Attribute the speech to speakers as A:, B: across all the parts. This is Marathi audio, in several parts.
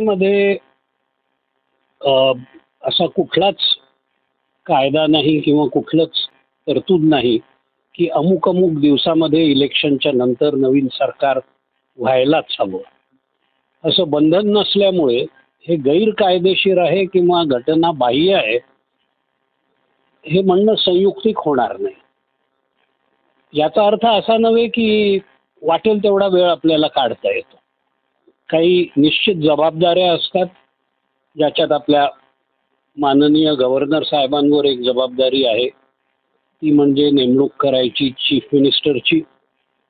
A: मध्ये असा कुठलाच कायदा नाही किंवा कुठलंच तरतूद नाही की अमुक अमुक दिवसामध्ये इलेक्शनच्या नंतर नवीन सरकार व्हायलाच हवं. असं बंधन नसल्यामुळे हे गैरकायदेशीर आहे किंवा घटना बाह्य आहे हे म्हणणं संयुक्तिक होणार नाही. याचा अर्थ असा नव्हे की वाटेल तेवढा वेळ आपल्याला काढता येतो. काही निश्चित जबाबदाऱ्या असतात ज्याच्यात आपल्या माननीय गव्हर्नर साहेबांवर एक जबाबदारी आहे. ती म्हणजे नेमणूक करायची चीफ मिनिस्टरची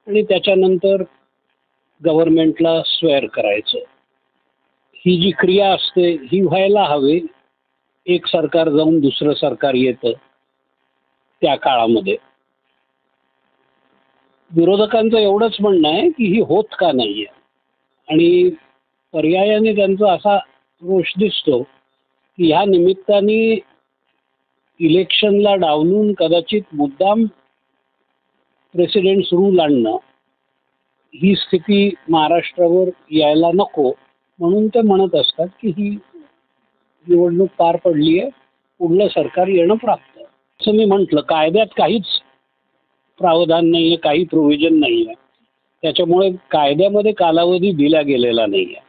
A: आणि त्याच्यानंतर गव्हर्नमेंटला स्वेअर करायचं. ही जी क्रिया असते ही व्हायला हवी. एक सरकार जाऊन दुसरं सरकार येतं त्या काळामध्ये. विरोधकांचं एवढंच म्हणणं आहे की ही होत का नाही आहे आणि पर्यायाने त्यांचा असा रोष दिसतो की ह्या निमित्ताने इलेक्शनला डावलून कदाचित मुद्दाम प्रेसिडेंट्स रूल आणणं ही स्थिती महाराष्ट्रावर यायला नको म्हणून ते म्हणत असतात की ही निवडणूक पार पडली आहे पुढलं सरकार येणं प्राप्त असं मी म्हटलं कायद्यात काहीच प्रावधान नाही आहे काही प्रोव्हिजन नाही आहे त्याच्यामुळे कायद्यामध्ये कालावधी दिला गेलेला नाही आहे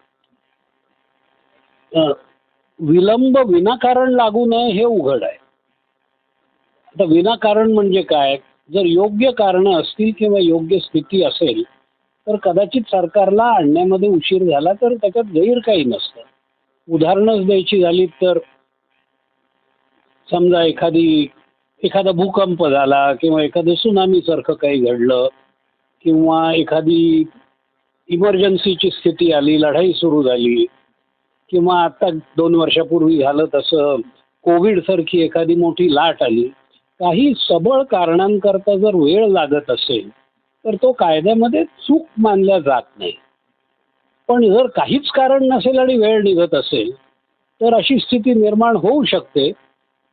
A: विलंब विनाकारण लागू नये हे उघड आहे. आता विनाकारण म्हणजे काय? जर योग्य कारणं असतील किंवा योग्य स्थिती असेल तर कदाचित सरकारला आणण्यामध्ये उशीर झाला तर त्याच्यात गैर काही नसतं. उदाहरणच द्यायची झाली तर समजा एखादी एखादा भूकंप झाला किंवा एखादं सुनामीसारखं काही घडलं किंवा एखादी इमर्जन्सीची स्थिती आली लढाई सुरू झाली किंवा आता दोन वर्षापूर्वी झालं तसं कोविडसारखी एखादी मोठी लाट आली काही सबळ कारणांकरता जर वेळ लागत असेल तर तो कायद्यामध्ये चूक मानल्या जात नाही. पण जर काहीच कारण नसेल आणि वेळ निघत असेल तर अशी स्थिती निर्माण होऊ शकते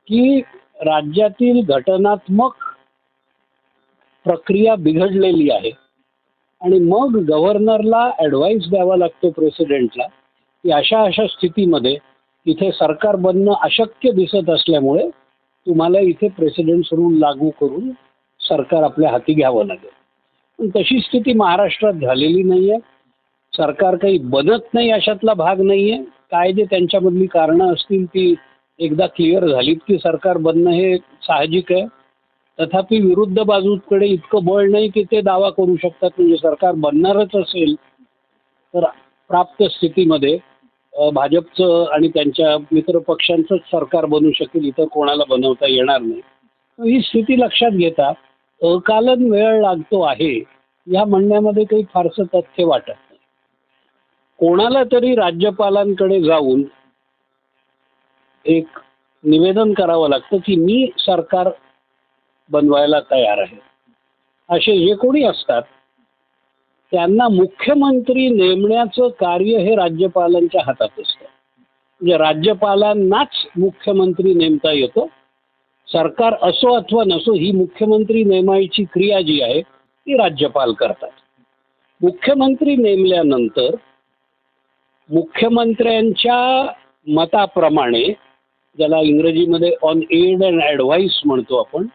A: की राज्यातील घटनात्मक प्रक्रिया बिघडलेली आहे. आणि मग गव्हर्नरला ॲडवाईस द्यावा लागतो प्रेसिडेंटला की अशा अशा स्थितीमध्ये इथे सरकार बनणं अशक्य दिसत असल्यामुळे तुम्हाला इथे प्रेसिडेंट्स रूल लागू करून सरकार आपल्या हाती घ्यावं लागेल. पण तशी स्थिती महाराष्ट्रात झालेली नाही आहे सरकार काही बनत नाही अशातला भाग नाही आहे कायदे त्यांच्यामधली कारणं असतील ती एकदा क्लिअर झालीत की सरकार बनणं हे साहजिक आहे. तथापि विरुद्ध बाजूकडे इतकं बळ नाही की ते दावा करू शकतात. म्हणजे सरकार बनणारच असेल तर प्राप्त स्थितीमध्ये भाजपचं आणि त्यांच्या मित्रपक्षांचंच सरकार बनू शकेल इथं कोणाला बनवता येणार नाही. तर ही स्थिती लक्षात घेता अकालन वेळ लागतो आहे या म्हणण्यामध्ये काही फारसं तथ्य वाटत नाही. कोणाला तरी राज्यपालांकडे जाऊन एक निवेदन करावं लागतं की मी सरकार बनवायला तयार आहे. असे जे कोणी असतात? त्यांना मुख्यमंत्री नेमण्याचं कार्य हे राज्यपालांच्या हातात असतं. म्हणजे राज्यपालांनाच मुख्यमंत्री नेमता येतो. सरकार असो अथवा नसो ही मुख्यमंत्री नेमायची क्रिया जी आहे ती राज्यपाल करतात. मुख्यमंत्री नेमल्यानंतर मुख्यमंत्र्यांच्या मताप्रमाणे ज्याला इंग्रजीमध्ये ऑन एड अँड ॲडव्हाइस म्हणतो आपण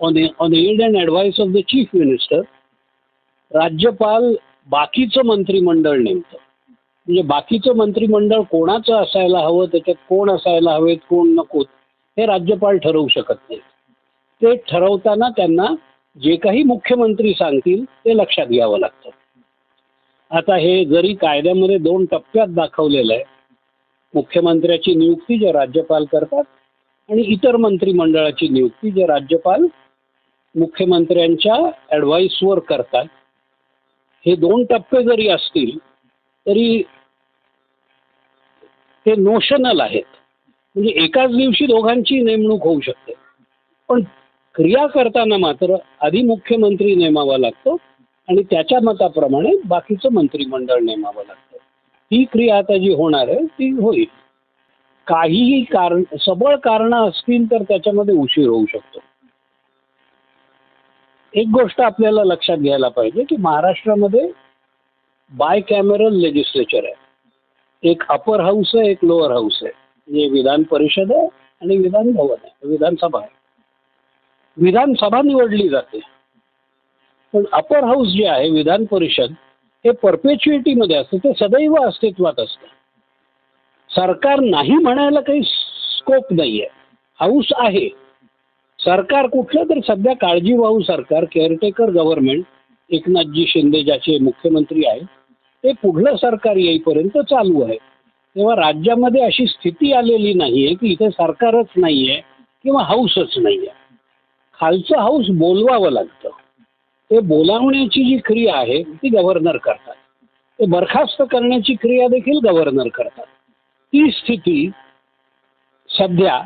A: on on aid and advice of the chief minister राज्यपाल बाकीचं मंत्रिमंडळ नेमतं म्हणजे बाकीचं मंत्रिमंडळ कोणाचं असायला हवं त्याच्यात कोण असायला हवेत कोण नकोत हे राज्यपाल ठरवू शकत नाहीत. ते ठरवताना त्यांना जे काही मुख्यमंत्री सांगतील ते लक्षात घ्यावं लागतं. आता हे जरी कायद्यामध्ये दोन टप्प्यात दाखवलेलं आहे. मुख्यमंत्र्याची नियुक्ती जे राज्यपाल करतात आणि इतर मंत्रिमंडळाची नियुक्ती जे राज्यपाल मुख्यमंत्र्यांच्या ॲडवाईसवर करतात. हे दोन टप्पे जरी असतील तरी ते नोशनल आहेत. म्हणजे एकाच दिवशी दोघांची नेमणूक होऊ शकते. पण क्रिया करताना मात्र आधी मुख्यमंत्री नेमावा लागतो आणि त्याच्या मताप्रमाणे बाकीचं मंत्रिमंडळ नेमावं लागतं. ही क्रिया आता जी होणार आहे ती होईल. काहीही कारण सबळ कारणं असतील तर त्याच्यामध्ये उशीर होऊ शकतो. एक गोष्ट आपल्याला लक्षात घ्यायला पाहिजे की महाराष्ट्रामध्ये बाय कॅमेरल लेजिस्लेचर आहे. एक अपर हाऊस आहे एक लोअर हाऊस आहे. म्हणजे विधान परिषद आहे आणि विधान भवन आहे विधानसभा आहे. विधानसभा निवडली जाते. पण अपर हाऊस जे आहे विधान परिषद हे परपेच्युएटीमध्ये असतं ते सदैव अस्तित्वात असतं. सरकार नाही म्हणायला काही स्कोप नाही आहे हाऊस आहे. सरकार कुठलं तर सध्या काळजीवाहू सरकार केअरटेकर गव्हर्नमेंट एकनाथजी शिंदे ज्याचे मुख्यमंत्री आहेत ते पुढलं सरकार येईपर्यंत चालू आहे. तेव्हा राज्यामध्ये अशी स्थिती आलेली नाही आहे की इथे सरकारच नाही आहे किंवा हाऊसच नाही आहे खालचं हाऊस बोलवावं लागतं. ते बोलावण्याची जी क्रिया आहे ती गव्हर्नर करतात. ते बरखास्त करण्याची क्रिया देखील गव्हर्नर करतात. ती स्थिती सध्या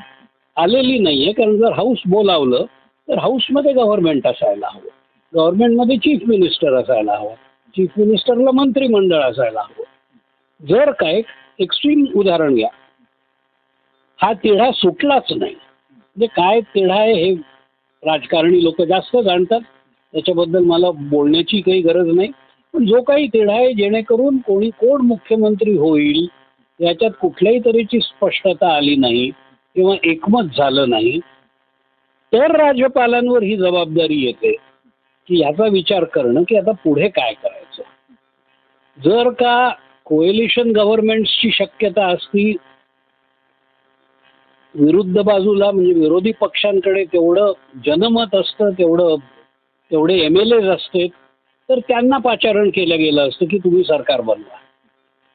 A: आलेली नाही आहे कारण जर हाऊस बोलावलं तर हाऊसमध्ये गव्हर्नमेंट असायला हवं. गव्हर्नमेंटमध्ये चीफ मिनिस्टर असायला हवं. चीफ मिनिस्टरला मंत्रिमंडळ असायला हवं. जर काय एक्स्ट्रीम उदाहरण घ्या. हा तिढा सुटलाच नाही. म्हणजे काय तिढा आहे हे राजकारणी लोक जास्त जाणतात. त्याच्याबद्दल मला बोलण्याची काही गरज नाही. पण जो काही तिढा आहे जेणेकरून कोणी कोण मुख्यमंत्री होईल याच्यात कुठल्याही तऱ्हेची स्पष्टता आली नाही. किंवा एकमत झालं नाही तर राज्यपालांवर ही जबाबदारी येते की याचा विचार करणं की आता पुढे काय करायचं. जर का कोएलिशन गव्हर्नमेंटची शक्यता असती विरुद्ध बाजूला म्हणजे विरोधी पक्षांकडे तेवढं जनमत असतं तेवढं तेवढे एम एल एज असते तर त्यांना पाचारण केलं गेलं असतं की तुम्ही सरकार बनवा.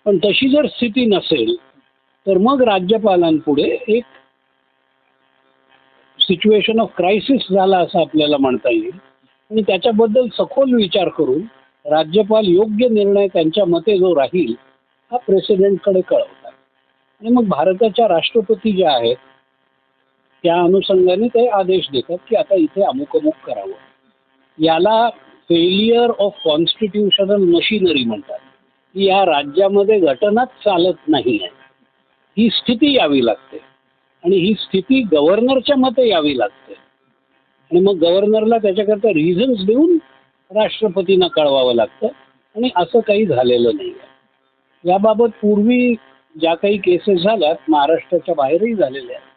A: पण तशी जर स्थिती नसेल तर मग राज्यपालांपुढे एक सिच्युएशन ऑफ क्रायसिस झाला असं आपल्याला म्हणता येईल. आणि त्याच्याबद्दल सखोल विचार करून राज्यपाल योग्य निर्णय त्यांच्या मते जो राहील हा प्रेसिडेंटकडे कळवतात. आणि मग भारताच्या राष्ट्रपती ज्या आहेत त्या अनुषंगाने ते आदेश देतात की आता इथे अमुक अमुक करावं. याला फेलियर ऑफ कॉन्स्टिट्युशनल मशिनरी म्हणतात. की या राज्यामध्ये घटनाच चालत नाही आहे ही स्थिती यावी लागते. आणि ही स्थिती गव्हर्नरच्या मते यावी लागते. आणि मग गव्हर्नरला त्याच्याकरता रिझन्स देऊन राष्ट्रपतींना कळवावं लागतं. आणि असं काही झालेलं नाही आहे. याबाबत पूर्वी ज्या काही केसेस झाल्यात महाराष्ट्राच्या बाहेरही झालेल्या आहेत.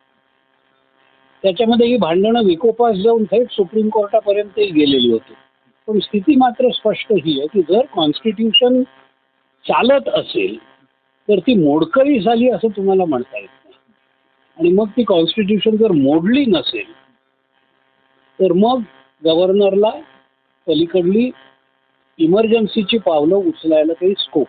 A: त्याच्यामध्ये ही भांडणं विकोपास जाऊन थेट सुप्रीम कोर्टापर्यंतही गेलेली होती. पण स्थिती मात्र स्पष्ट ही आहे की जर कॉन्स्टिट्यूशन चालत असेल तर ती मोडकळी झाली असं तुम्हाला म्हणता येईल. आणि मग ती कॉन्स्टिट्यूशन जर मोडली नसेल तर मग गव्हर्नरला पलीकडली इमर्जन्सीची पावलं उचलायला काही स्कोप